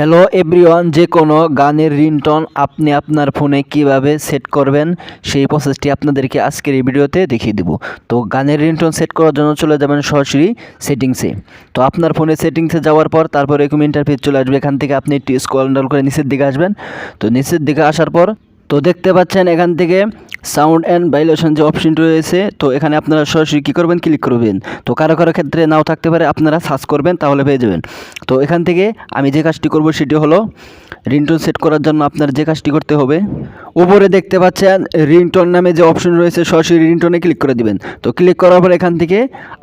Hello everyone যে কোনো গানের রিংটোন আপনি আপনার ফোনে কীভাবে সেট করবেন, সেই প্রসেসটি আপনাদেরকে আজকের এই ভিডিওতে দেখিয়ে দেবো। তো গানের রিংটোন সেট করার জন্য চলে যাবেন সরাসরি সেটিংসে তো আপনার ফোনে সেটিংসে যাওয়ার পর তারপর এরকম ইন্টারফেস চলে আসবে, এখান থেকে আপনি একটি স্কল করে নিচের দিকে আসবেন। তো নিচের দিকে আসার পর, তো দেখতে পাচ্ছেন এখান থেকে সাউন্ড অ্যান্ড ভাইলেশন যে অপশনটি রয়েছে, তো এখানে আপনারা সরাসরি কী করবেন? ক্লিক করবেন। তো কারও কারও ক্ষেত্রে নাও থাকতে পারে, আপনারা সার্চ করবেন, তাহলে পেয়ে যাবেন। তো এখান থেকে আমি যে কাজটি করব, সেটি হলো রিংটোন সেট করার জন্য আপনার যে কাজটি করতে হবে উপরে দেখতে পাচ্ছেন রিংটোন নামে যে অপশন রয়েছে, সরাসরি রিংটোনে ক্লিক করে দিবেন। তো ক্লিক করার পর এখান থেকে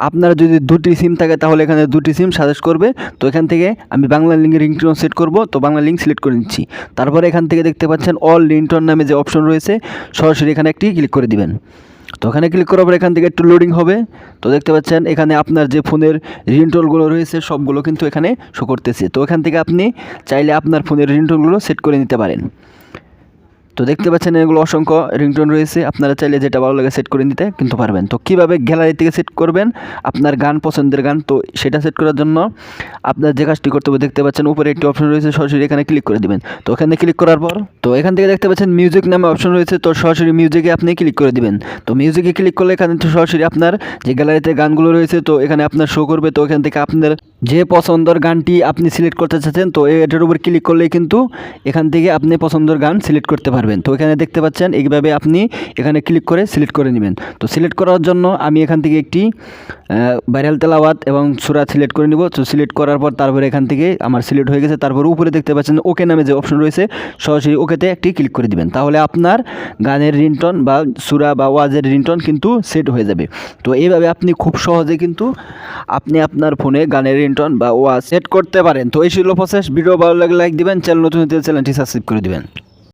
আপনার যদি দুটি সিম থাকে, তাহলে এখানে দুটি সিম সাজেস্ট করবে। তো এখান থেকে আমি বাংলা লিঙ্কে রিংটোন সেট করব, তো বাংলা লিঙ্ক সিলেক্ট করে নিচ্ছি। তারপরে এখান থেকে দেখতে পাচ্ছেন অল রিংটোন নামে যে অপশন রয়েছে, সরাসরি এখানে একটি ক্লিক করে দিবেন। তো ওখানে ক্লিক করার পর এখান থেকে একটু লোডিং হবে। তো দেখতে পাচ্ছেন এখানে আপনার যে ফোনের রিংটোনগুলো রয়েছে, সবগুলো কিন্তু এখানে শো করতেছে। তো এখান থেকে আপনি চাইলে আপনার ফোনের রিংটোনগুলো সেট করে নিতে পারেন। তো দেখতে পাচ্ছেন এগুলো অসংখ্য রিংটোন রয়েছে। আপনারা চাইলে যেটা ভালো লাগে সেট করে নিতে কিন্তু পারবেন। তো কীভাবে গ্যালারি থেকে সেট করবেন? আপনার গান পছন্দের গান, তো সেটা সেট করার জন্য আপনার যে কাজটি করতে হবে, দেখতে পাচ্ছেন উপরে একটি অপশন রয়েছে, সরাসরি এখানে ক্লিক করে দিবেন। তো এখানে ক্লিক করার পর, তো এখান থেকে দেখতে পাচ্ছেন মিউজিক নামে অপশন রয়েছে, তো সরাসরি মিউজিকে আপনি ক্লিক করে দিবেন। তো মিউজিকে ক্লিক করলে এখানে তো সরাসরি আপনার যে গ্যালারিতে গানগুলো রয়েছে, তো এখানে আপনার শো করবে। তো এখান থেকে আপনার যে পছন্দের গানটি আপনি সিলেক্ট করতে চাচ্ছেন, তো এটার উপর ক্লিক করলে কিন্তু এখান থেকে আপনি পছন্দের গান সিলেক্ট করতে পারবেন। তো এখানে দেখতে পাচ্ছেন, এইভাবে আপনি এখানে ক্লিক করে সিলেক্ট করে নেবেন। তো সিলেক্ট করার জন্য আমি এখান থেকে একটি ভাইরাল তেলাওয়াত এবং সুরা সিলেক্ট করে নিব। তো সিলেক্ট করার পর তারপরে এখান থেকে আমার সিলেক্ট হয়ে গেছে। তারপর উপরে দেখতে পাচ্ছেন ওকে নামে যে অপশন রয়েছে, সরাসরি ওকেতে একটি ক্লিক করে দিবেন। তাহলে আপনার গানের রিংটন বা সুরা বা ওয়াজের রিংটন কিন্তু সেট হয়ে যাবে। তো এইভাবে আপনি খুব সহজে কিন্তু আপনি আপনার ফোনে গানের রিংটন বা ওয়াজ সেট করতে পারেন। তো এই ছিল প্রসেস ভিডিও ভালো লাগলে লাইক দিবেন চ্যানেল নতুন চ্যানেলটি সাবস্ক্রাইব করে দিবেন।